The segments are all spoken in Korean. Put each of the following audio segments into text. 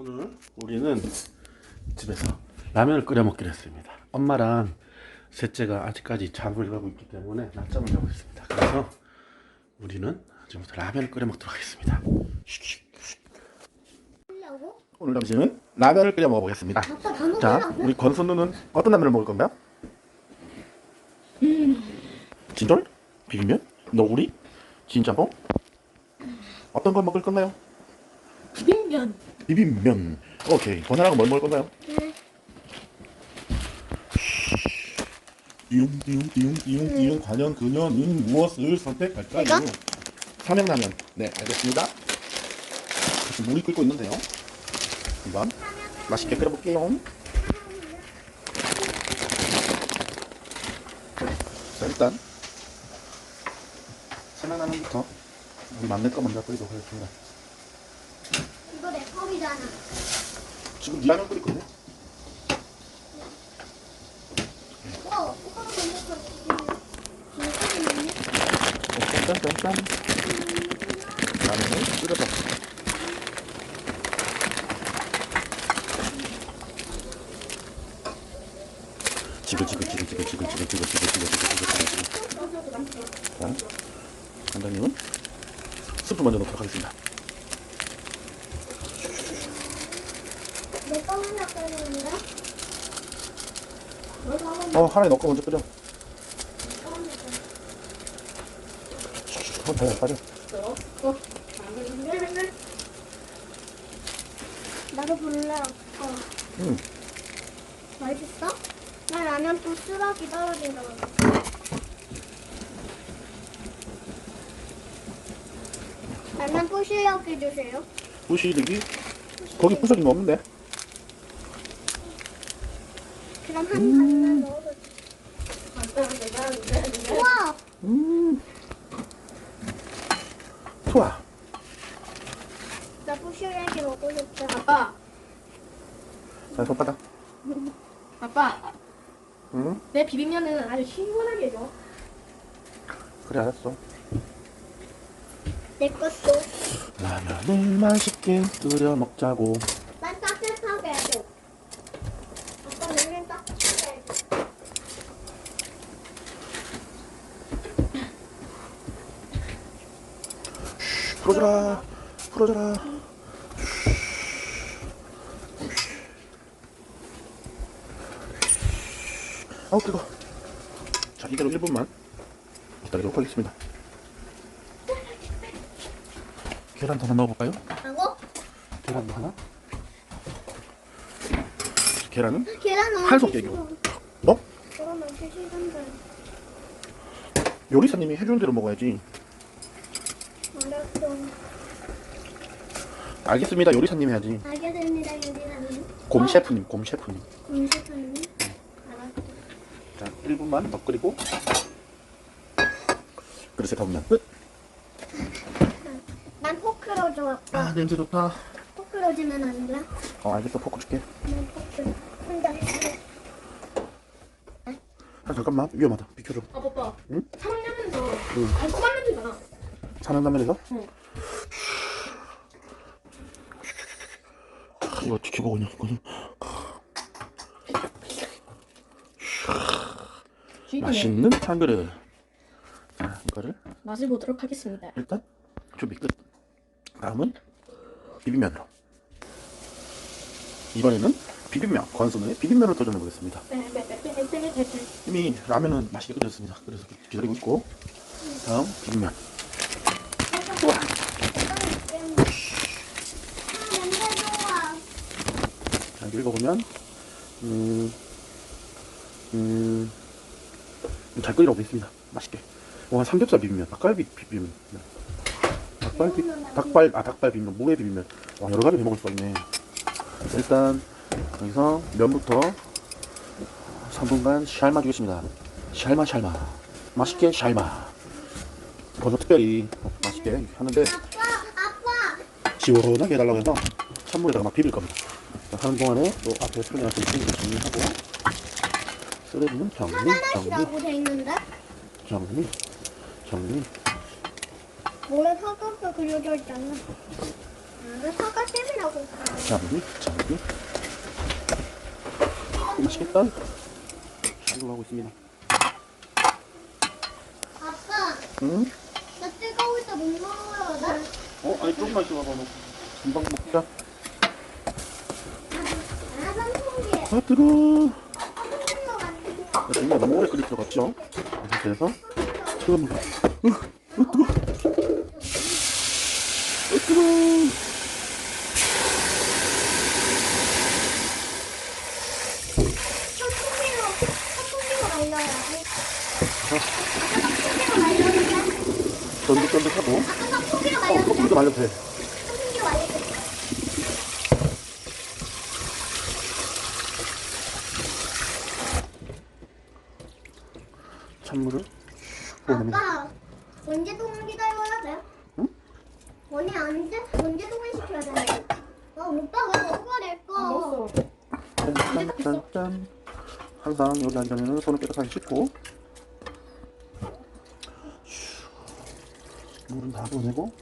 오늘 우리는 집에서 라면을 끓여 먹기로 했습니다. 엄마랑 셋째가 아직까지 잠을 자고 있기 때문에 낮잠을 자고 있습니다. 그래서 우리는 지금부터 라면을 끓여 먹도록 하겠습니다. 오늘 점심은 라면을 끓여 먹어보겠습니다. 자? 우리 권순우는 어떤 라면을 먹을 건가요? 진돌? 비빔면? 너구리? 진짬뽕? 어떤 걸 먹을 건가요? 비빔면. 비빔면. 오케이. 권하라고 뭘 먹을 건가요? 네. 띠용 띠용 띠용 띠용 띠용 과연 그녀는 무엇을 선택할까요? 이거? 삼양라면. 네, 알겠습니다. 지금 물이 끓고 있는데요. 한번 맛있게 끓여볼게요. 자, 일단 삼양라면부터 우리 막내 거 먼저 끓이도록 하겠습니다. 컵이잖아. 지금 라면 끓이거든요. 어, 오빠가 먼저. 짠짠짠. 라면을 끓여서 지글지글지글지글지글지글지글지글지글지글지글 자, 간장님은 스프 먼저 넣도록 하겠습니다. 내거 하나 어, 하나에 넣고 먼저 끓여. 어, 잘 빠져. 나도 볼래. 어. 응. 맛있어? 나 라면 또 쓰라기 떨어진다. 라면 또 실력 해주세요. 부시르기? 거기 부서진 거 없는데? 그럼 한 반만 넣어도 우와! 음. 좋아. 나 부실력이 먹고 싶다. 아빠, 자, 손바닥. 아빠, 응? 내 비빔면은 아주 신선하게 해줘. 그래, 알았어. 내 것도. 라면을 맛있게 끓여 먹자고. 난 따뜻하게 해줘. 아빠 너는 따뜻하게 해줘. 풀어줘라. 풀어줘라. 아우, 뜨거. 자, 이대로 1분만 기다리도록 하겠습니다. 계란도 하나 넣어볼까요? 하고 계란도 하나? 계란은 계란 넣어. 한속 개교. 뭐? 요리사님이 해주는 대로 먹어야지. 알았어. 알겠습니다. 요리사님 해야지. 알겠습니다, 유리라님. 곰 셰프님, 곰 셰프님. 음식하는. 알았어. 자, 1분만 더 끓이고 그릇에 담으면 끝. 난 포크로 줘. 아, 냄새 좋다. 포크로 주면 안 돼? 어, 알겠어. 포크 줄게. 난 포크. 혼자. 아, 잠깐만. 위험하다. 비켜줘. 아, 오빠. 응? 삼양면에서 응. 달콤한 냄새 나. 사랑라면에서? 응. 이거 지켜보고 그냥 이거는 맛있는 한 그릇. 자, 이거를 맛을 보도록 하겠습니다. 일단 준비 끝. 다음은 비빔면으로. 이번에는 비빔면, 권순우의 비빔면을 도전해 보겠습니다. 빼빼빼빼빼빼빼. 이미 라면은 맛있게 끓였습니다. 그래서 기다리고 있고 다음 비빔면. 아, 냄새 좋아. 자, 읽어보면 음, 음, 잘 끓이라고 돼 있습니다. 맛있게. 와 삼겹살 비빔면, 닭갈비 비빔면, 닭발 비, 닭발, 아 닭발 비빔면, 무게 비빔면. 와 여러 가지 해 먹을 수가 있네. 일단 여기서 면부터 3분간 삶아주겠습니다. 삶아 삶아, 맛있게 삶아. 그래서 특별히 맛있게 하는데 아빠, 아빠. 시원하게 해달라고 해서 찬물에다가 막 비빌 겁니다. 자, 하는 동안에 또 앞에 설명하신 친구 정리하고 쓰레기는 정리, 정리, 하나씩이라고 돼 있는데? 정리, 정리. 모래 사각도 그려져 있잖아. 아, 사과잼이라고. 자, 여기, 자, 여기. 맛있겠다. 잘 올라오고 있습니다. 아빠, 응? 나 뜨거울 때못 먹어요. 나 어, 아니, 조금만 있어봐, 너. 금방 먹자. 아, 선풍기에. 아, 뜨거워. 지금 너무 오래 끓일 필요가 없죠? 그래서 뜨거운 물. 으, 으, 뜨거. 으, 뜨거. 선풍기로, 선풍기로 말려야 돼. 아까 선풍기로 말렸는데? 쫀득쫀득하고. 아까 선풍기로 어, 말렸는데? 커피도 말려도 돼. 선풍기로 말렸는데? 부어냅니다. 아빠, 언제 동을 기다려야 돼? 응? 언니 언제, 언제 동을 시켜야 돼? 어, 오빠 왜 먹어야 될까? 먹었어. 짠짠짠짠. 항상 여기 앉으면 손을 깨끗하게 씻고. 슈. 물은 다 부어내고.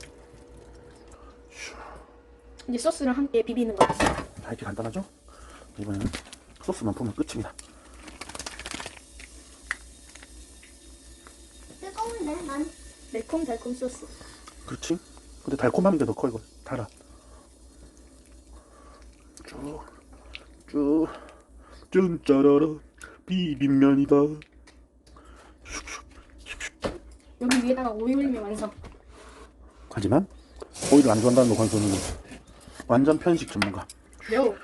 이제 소스랑 함께 비비는 거지. 다 이렇게 간단하죠? 이번에는 소스만 부으면 끝입니다. 뜨거운데, 난. 매콤달콤 소스. 그렇지? 근데 달콤함인데 더 커, 이거. 달아. 쭉, 쭉, 짠, 짜라라. 비빔면이다. 여기 위에다가 오이 올리면 완성. 하지만, 오이를 안 좋아한다는 노관소는 완전 편식 전문가. 매워.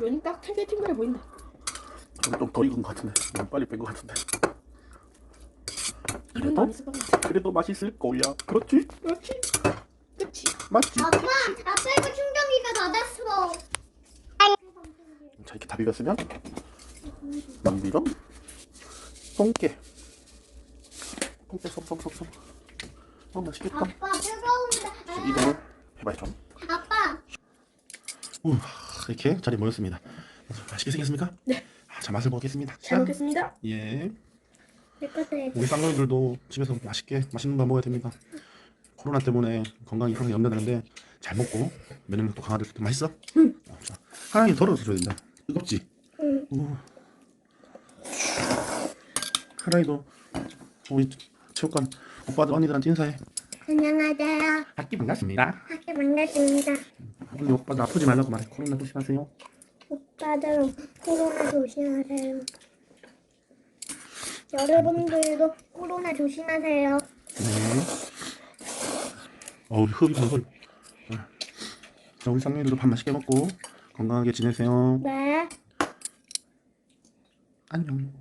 면이 딱 탱글탱글해 보인다. 좀 더 익은 것 같은데. 너무 빨리 뺀 것 같은데. 있을 것 같아. 그래도 맛있을 거야. 그렇지? 그렇지. 그치. 맞지? 아빠, 아빠 이거 충전기가 닫았어. 자, 이렇게 다 비볐으면, 남비로, 똥깨. 똥깨 쏙쏙쏙쏙. 어, 맛있겠다. 아빠 뜨거운데. 이동을 해봐야죠. 아빠, 우, 이렇게 자리 모였습니다. 맛있게 생겼습니까? 네. 아, 자, 맛을 보겠습니다. 잘 먹겠습니다. 예. 우리 쌍둥이들도 집에서 맛있게 맛있는 거 먹어야 됩니다. 코로나 때문에 건강이 항상 염려되는데 잘 먹고 면역력도 강화될 때 맛있어? 응. 어, 자, 하나님 덜어서 줘야 된다. 뜨겁지? 응. 우. 하나이도 우리 체육관 오빠들 언니들한테 인사해. 안녕하세요. 학기 반갑습니다. 학교 반갑습니다. 우리 오빠들 아프지 말라고 말해. 코로나 조심하세요. 오빠들 코로나 조심하세요. 여러분들도 코로나 조심하세요. 네. 어우 흡입 흡입. 자 우리 쌍둥이들도 밥 맛있게 먹고 건강하게 지내세요. 네. 안녕.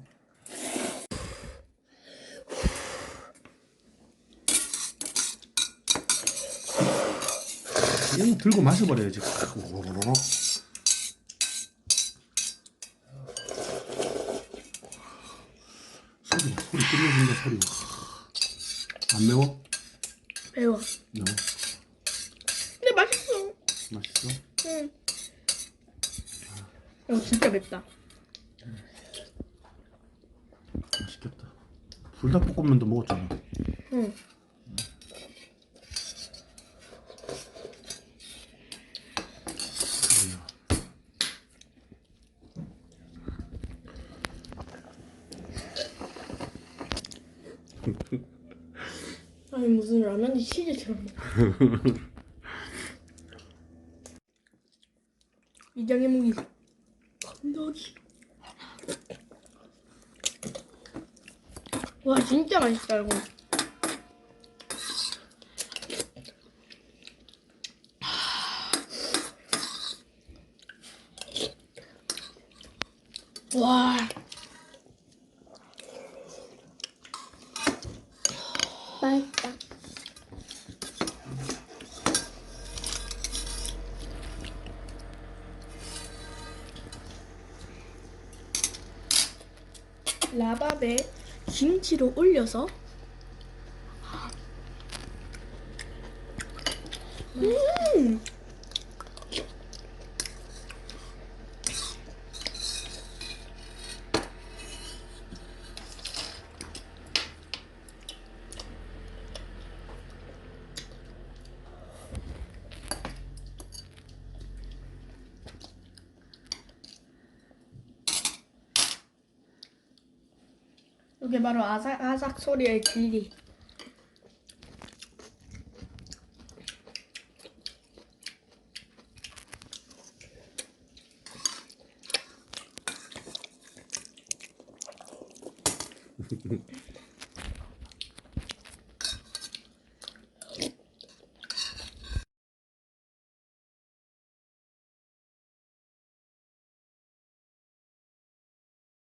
얘는 들고 마셔버려야지. 소리. 안 매워? 매워. 매워. 근데 맛있어. 맛있어? 응. 어, 진짜 맵다. 맛있겠다. 불닭볶음면도 먹었잖아. 응. 아니 무슨 라면이 치즈처럼. 이장의 무기 건더기. 와 진짜 맛있다 이거. 와. 라밥에 김치로 올려서 음 이게 바로 아삭아삭 소리의 진리.